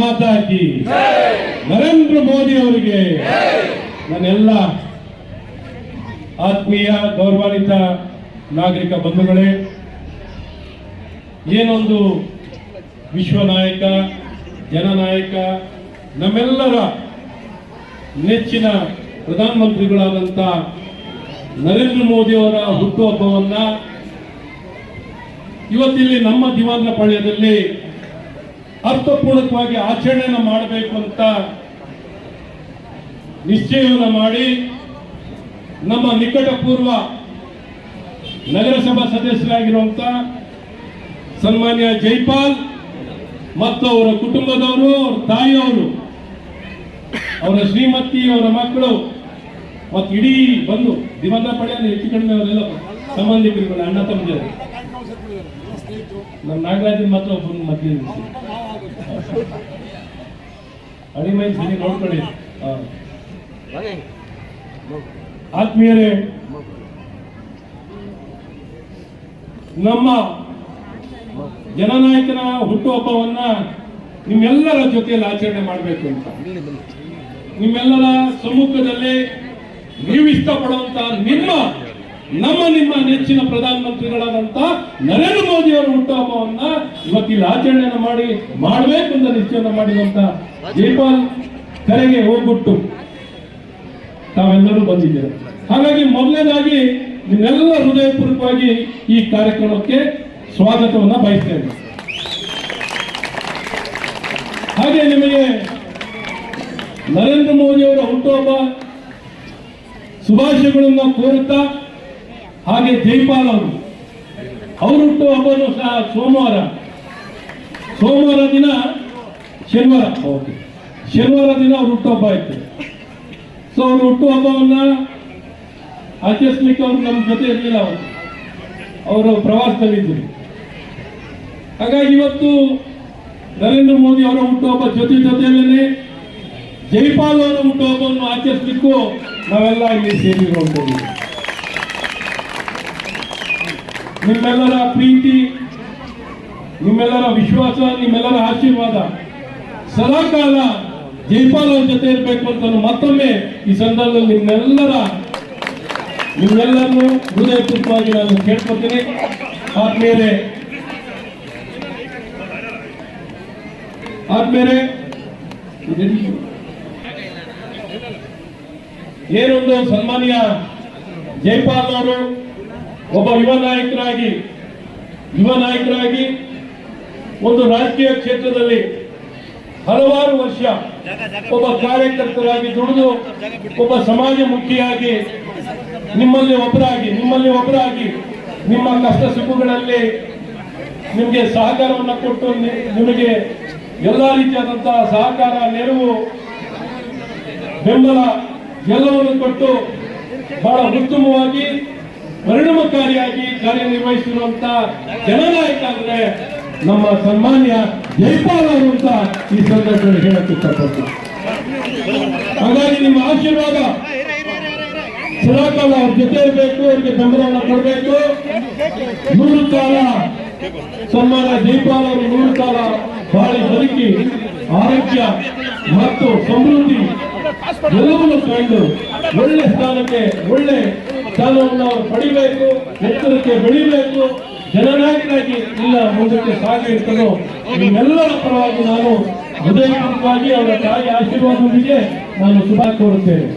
ಮಾತಾ ಕಿ ನರೇಂದ್ರ ಮೋದಿ ಅವರಿಗೆ ನನ್ನೆಲ್ಲ ಆತ್ಮೀಯ, ಗೌರವಾನ್ವಿತ ನಾಗರಿಕ ಬಂಧುಗಳೇ, ಏನೊಂದು ವಿಶ್ವ ನಾಯಕ ಜನನಾಯಕ ನಮ್ಮೆಲ್ಲರ ನೆಚ್ಚಿನ ಪ್ರಧಾನಮಂತ್ರಿಗಳಾದಂಥ ನರೇಂದ್ರ ಮೋದಿ ಅವರ ಹುಟ್ಟುಹಬ್ಬವನ್ನ ಇವತ್ತಿಲ್ಲಿ ನಮ್ಮ ದಿವಾನ ಪಾಳ್ಯದಲ್ಲಿ ಅರ್ಥಪೂರ್ಣಕವಾಗಿ ಆಚರಣೆಯನ್ನು ಮಾಡಬೇಕು ಅಂತ ನಿಶ್ಚಯವನ್ನು ಮಾಡಿ ನಮ್ಮ ನಿಕಟಪೂರ್ವ ನಗರಸಭಾ ಸದಸ್ಯರಾಗಿರುವಂತ ಸನ್ಮಾನ್ಯ ಜೈಪಾಲ್ ಮತ್ತು ಅವರ ಕುಟುಂಬದವರು, ಅವರ ತಾಯಿಯವರು, ಅವರ ಶ್ರೀಮತಿ, ಅವರ ಮಕ್ಕಳು ಮತ್ತು ಇಡೀ ಬಂದು ದಿವಂತ ಪಡೆಯಲ್ಲಿ ಹೆಚ್ಚು ಕಡಿಮೆ ಅವರೆಲ್ಲ ಸಂಬಂಧಿಕರು ಅಣ್ಣ, ತಮ್ಮದಿರು. ನಮ್ಮ ನಾಗರಾಜನ್ ಮಾತ್ರ ಒಬ್ಬ ಮಧ್ಯೆ ಅಡಿಮೈ ಸರಿ ನೋಡ್ಕೊಳ್ಳಿ. ಆತ್ಮೀಯರೇ ನಮ್ಮ ಜನನಾಯಕನ ಹುಟ್ಟುಹಬ್ಬವನ್ನ ನಿಮ್ಮೆಲ್ಲರ ಜೊತೆಯಲ್ಲಿ ಆಚರಣೆ ಮಾಡಬೇಕು ಅಂತ. ನಿಮ್ಮೆಲ್ಲರ ಸಮ್ಮುಖದಲ್ಲಿ ನೀವು ಇಷ್ಟಪಡುವಂತ ನಿಮ್ಮ ನಮ್ಮ ನಿಮ್ಮ ನೆಚ್ಚಿನ ಪ್ರಧಾನಮಂತ್ರಿಗಳಾದಂತ ನರೇಂದ್ರ ಮೋದಿ ಅವರ ಹುಟ್ಟುಹಬ್ಬವನ್ನ ಇವತ್ತಿಲ್ಲಿ ಆಚರಣೆಯನ್ನು ಮಾಡಿ ಮಾಡಬೇಕು ಅಂತ ನಿಶ್ಚಯನ ಮಾಡಿದಂತ ಜೈಪಾಲ್ ಕರೆಗೆ ಹೋಗ್ಬಿಟ್ಟು ತಾವೆಲ್ಲರೂ ಬಂದಿದ್ದೀರ. ಹಾಗಾಗಿ ಮೊದಲನೇದಾಗಿ ನಿಮ್ಮೆಲ್ಲ ಹೃದಯಪೂರ್ವಕವಾಗಿ ಈ ಕಾರ್ಯಕ್ರಮಕ್ಕೆ ಸ್ವಾಗತವನ್ನ ಬಯಸ್ತೇನೆ ಹಾಗೆ ನಿಮಗೆ ನರೇಂದ್ರ ಮೋದಿ ಅವರ ಹುಟ್ಟುಹಬ್ಬ ಶುಭಾಶಯಗಳನ್ನು ಕೋರುತ್ತಾ ಹಾಗೆ ಜೈಪಾಲ್ ಅವರು. ಅವ್ರ ಹುಟ್ಟುಹಬ್ಬನು ಸಹ ಸೋಮವಾರ. ಸೋಮವಾರ ದಿನ ಶನಿವಾರ. ಓಕೆ ಶನಿವಾರ ದಿನ ಅವ್ರ ಹುಟ್ಟುಹಬ್ಬ ಆಯ್ತು. ಸೊ ಅವ್ರ ಹುಟ್ಟುಹಬ್ಬವನ್ನ ಆಚರಿಸ್ಲಿಕ್ಕೆ ಅವ್ರು ನಮ್ಮ ಜೊತೆ ಇರಲಿಲ್ಲ ಅವರು. ಅವರು ಪ್ರವಾಸದಲ್ಲಿದ್ದರು. ಹಾಗಾಗಿ ಇವತ್ತು ನರೇಂದ್ರ ಮೋದಿ ಅವರ ಹುಟ್ಟುಹಬ್ಬ ಜೊತೆ ಜೊತೆಯಲ್ಲೇ ಜೈಪಾಲ್ ಅವರ ಹುಟ್ಟುಹಬ್ಬವನ್ನು ಆಚರಿಸಲಿಕ್ಕೂ ನಾವೆಲ್ಲ ಇಲ್ಲಿ ಸೇರಿರುವಂಥದ್ದು ನಿಮ್ಮೆಲ್ಲರ ಪ್ರೀತಿ, ನಿಮ್ಮೆಲ್ಲರ ವಿಶ್ವಾಸ, ನಿಮ್ಮೆಲ್ಲರ ಆಶೀರ್ವಾದ. ಸದಾಕಾಲ ಜೈಪಾಲ್ ಅವ್ರ ಜೊತೆ ಇರಬೇಕು ಅಂತ ಮತ್ತೊಮ್ಮೆ ಈ ಸಂದರ್ಭದಲ್ಲಿ ನಿಮ್ಮೆಲ್ಲರ, ನಿಮ್ಮೆಲ್ಲರನ್ನು ಹೃದಯಪೂರ್ವಕವಾಗಿ ನಾನು ಕೇಳ್ಕೊತೀನಿ ಆದ್ಮೇಲೆ ಆದ್ಮೇಲೆ ಏನೊಂದು ಸನ್ಮಾನ್ಯ ಜೈಪಾಲ್ ಅವರು ಒಬ್ಬ ಯುವ ನಾಯಕರಾಗಿ ಯುವ ನಾಯಕರಾಗಿ ಒಂದು ರಾಜಕೀಯ ಕ್ಷೇತ್ರದಲ್ಲಿ ಹಲವಾರು ವರ್ಷ ಒಬ್ಬ ಕಾರ್ಯಕರ್ತರಾಗಿ ದುಡಿದು, ಒಬ್ಬ ಸಮಾಜ ಮುಖಿಯಾಗಿ ನಿಮ್ಮಲ್ಲಿ ಒಬ್ಬರಾಗಿ ನಿಮ್ಮಲ್ಲಿ ಒಬ್ಬರಾಗಿ ನಿಮ್ಮ ಕಷ್ಟ ಸುಖಗಳಲ್ಲಿ ನಿಮಗೆ ಸಹಕಾರವನ್ನು ಕೊಟ್ಟು ನಿಮಗೆ ಎಲ್ಲ ರೀತಿಯಾದಂತಹ ಸಹಕಾರ, ನೆರವು, ಬೆಂಬಲ ಎಲ್ಲವನ್ನು ಕೊಟ್ಟು ಬಹಳ ಉತ್ತಮವಾಗಿ ಪರಿಣಾಮಕಾರಿಯಾಗಿ ಕಾರ್ಯನಿರ್ವಹಿಸಿರುವಂತ ಜನನಾಯಕ ಅಂದ್ರೆ ನಮ್ಮ ಸನ್ಮಾನ್ಯ ಜೈಪಾಲ್ ಅವರು ಅಂತ ಈ ಸಂದರ್ಭದಲ್ಲಿ ಹೇಳಕ್ಕೆ ಇಷ್ಟಪಡ್ತೀನಿ. ಹಾಗಾಗಿ ನಿಮ್ಮ ಆಶೀರ್ವಾದ ಸದಾಕಾಲ ಅವ್ರ ಜೊತೆ ಇರಬೇಕು, ಅವ್ರಿಗೆ ಬೆಂಬಲವನ್ನು ಕೊಡಬೇಕು. ನೂರು ಕಾಲ ಸನ್ಮಾನ ಜೈಪಾಲ್ ಅವರು, ನೂರು ಕಾಲ ಬಾಳಿ ಬದುಕಿ, ಆರೋಗ್ಯ ಮತ್ತು ಸಮೃದ್ಧಿ ಎಲ್ಲವನ್ನು ಕಂಡು ಒಳ್ಳೆ ಸ್ಥಾನಕ್ಕೆ, ಒಳ್ಳೆ ಸ್ಥಾನವನ್ನು ಅವರು ಪಡಿಬೇಕು ಎತ್ತರಕ್ಕೆ ಬೆಳಿಬೇಕು ಜನನಾಯಕರಾಗಿ ಇಲ್ಲ ಮುಂದಕ್ಕೆ ಸಾಗಿರ್ತದೋ ನಿಮ್ಮೆಲ್ಲರ ಪರವಾಗಿ ನಾನು ಹೃದಯಪೂರ್ವಕವಾಗಿ ಅವರ ತಾಯಿ ಆಶೀರ್ವಾದದೊಂದಿಗೆ ನಾನು ಶುಭ ಕೋರುತ್ತೇನೆ.